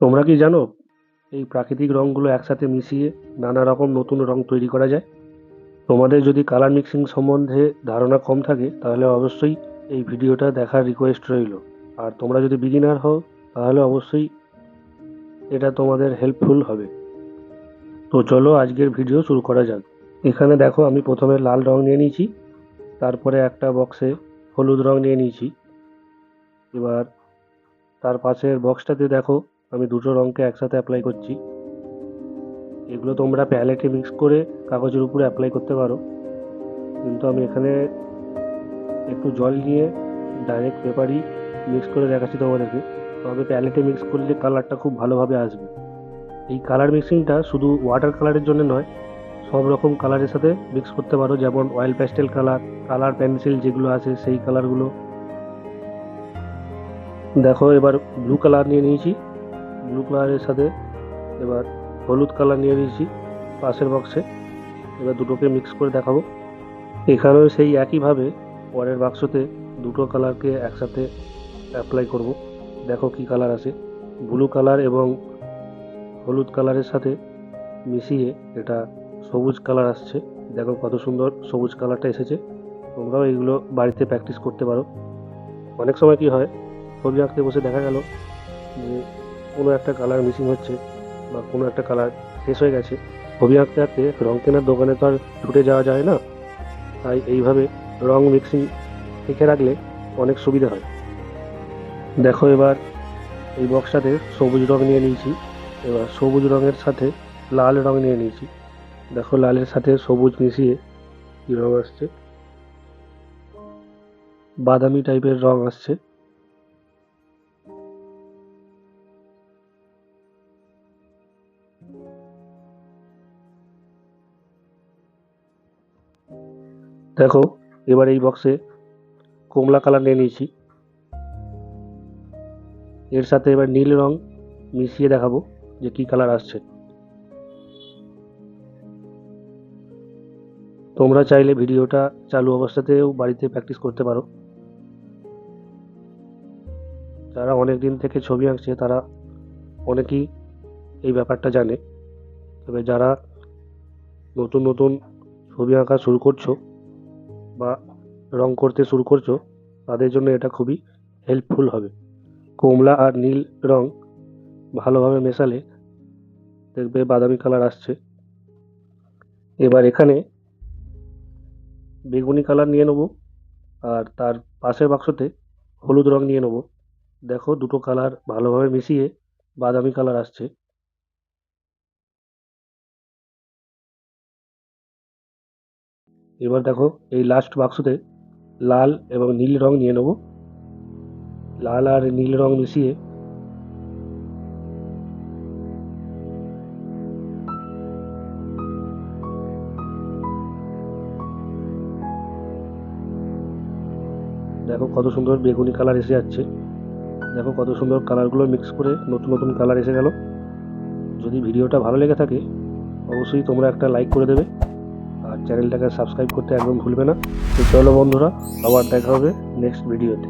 তোমরা কি জানো, এই প্রাকৃতিক রঙগুলো একসাথে মিশিয়ে নানা রকম নতুন রং তৈরি করা যায়? তোমাদের যদি কালার মিক্সিং সম্বন্ধে ধারণা কম থাকে, তাহলে অবশ্যই এই ভিডিওটা দেখার রিকোয়েস্ট রইল। আর তোমরা যদি বিগিনার হও, তাহলে অবশ্যই এটা তোমাদের হেল্পফুল হবে। তো চলো আজকের ভিডিও শুরু করা যাক। এখানে দেখো, আমি প্রথমে লাল রং নিয়ে নিয়েছি, তারপরে একটা বক্সে হলুদ রং নিয়ে নিয়েছি। এবার তার পাশের বক্সটাতে দেখো আমি দুটো রঙকে একসাথে অ্যাপ্লাই করছি। এগুলো তোমরা প্যালেটে মিক্স করে কাগজের উপরে অ্যাপ্লাই করতে পারো। কিন্তু আমি এখানে একটু জল নিয়ে ডাইরেক্ট পেপারই মিক্স করে দেখাচ্ছি তোমাদেরকে। তবে প্যালেটে মিক্স করলে কালারটা খুব ভালোভাবে আসবে। এই কালার মিক্সিংটা শুধু ওয়াটার কালারের জন্য নয়, সব রকম কালারের সাথে মিক্স করতে পারো। যেমন oil pastel colour colour pencil যেগুলো আছে সেই কালারগুলো দেখো এবার ব্লু কালার নিয়ে নিয়েছি। ব্লু কালারের সাথে এবার হলুদ কালার নিয়ে নিয়েছি পাশের বক্সে এবার দুটোকে মিক্স করে দেখাবো। এখানেও সেই একইভাবে পরের বাক্সতে দুটো কালারকে একসাথে অ্যাপ্লাই করব। দেখো কি কালার আছে ব্লু কালার এবং হলুদ কালারের সাথে মিশিয়ে এটা সবুজ কালার আসছে। দেখো কত সুন্দর সবুজ কালারটা এসেছে। তোমরাও এগুলো বাড়িতে প্র্যাকটিস করতে পারো। অনেক সময় কি হয় ছবি আঁকতে বসে দেখা গেল যে কোনো একটা কালার মিসিং হচ্ছে বা কোনো একটা কালার শেষ হয়ে গেছে। ছবি আঁকতে আঁকতে রং কেনার দোকানে তো আর ছুটে যাওয়া যায় না। তাই এইভাবে রং মিক্সিং শিখে রাখলে অনেক সুবিধা হয়। দেখো এবার এই বক্সটাতে সবুজ রং নিয়ে নিয়েছি। এবার সবুজ রঙের সাথে লাল রং নিয়ে নিয়েছি। দেখো লালের সাথে সবুজ মিশিয়ে কী রং আসছে? বাদামি টাইপের রং আসছে। দেখো, এবার এই বক্সে কমলা কালার নিয়ে নিয়েছি। এর সাথে এবার নীল রং মিশিয়ে দেখাবো যে কি কালার আসছে। তোমরা চাইলে ভিডিওটা চালু অবস্থাতেও বাড়িতে প্র্যাকটিস করতে পারো। যারা অনেক দিন থেকে ছবি আঁকছে, তারা অনেকেই এই ব্যাপারটা জানে। তবে যারা নতুন নতুন ছবি আঁকা শুরু করছ বা রং করতে শুরু করছ, তাদের জন্য এটা খুবই হেল্পফুল হবে। কমলা আর নীল রং ভালোভাবে মেশালে দেখবে বাদামি কালার আসছে। এবার এখানে বেগুনি কালার নিয়ে নেব আর তার পাশের বাক্সতে হলুদ রং নিয়ে নেব। দেখো দুটো কালার ভালোভাবে মিশিয়ে বাদামি কালার আসছে। এবার দেখো, এই লাস্ট বাক্সতে লাল এবং নীল রং নিয়ে নেব। লাল আর নীল রং মিশিয়ে দেখো কত সুন্দর বেগুনি কালার এসে যাচ্ছে। দেখো কত সুন্দর কালারগুলো মিক্স করে নতুন নতুন কালার এসে গেল। যদি ভিডিওটা ভালো লেগে থাকে, অবশ্যই তোমরা একটা লাইক করে দেবে। আর চ্যানেলটাকে সাবস্ক্রাইব করতে একদম ভুলবে না। তো চলো বন্ধুরা, আবার দেখা হবে নেক্সট ভিডিওতে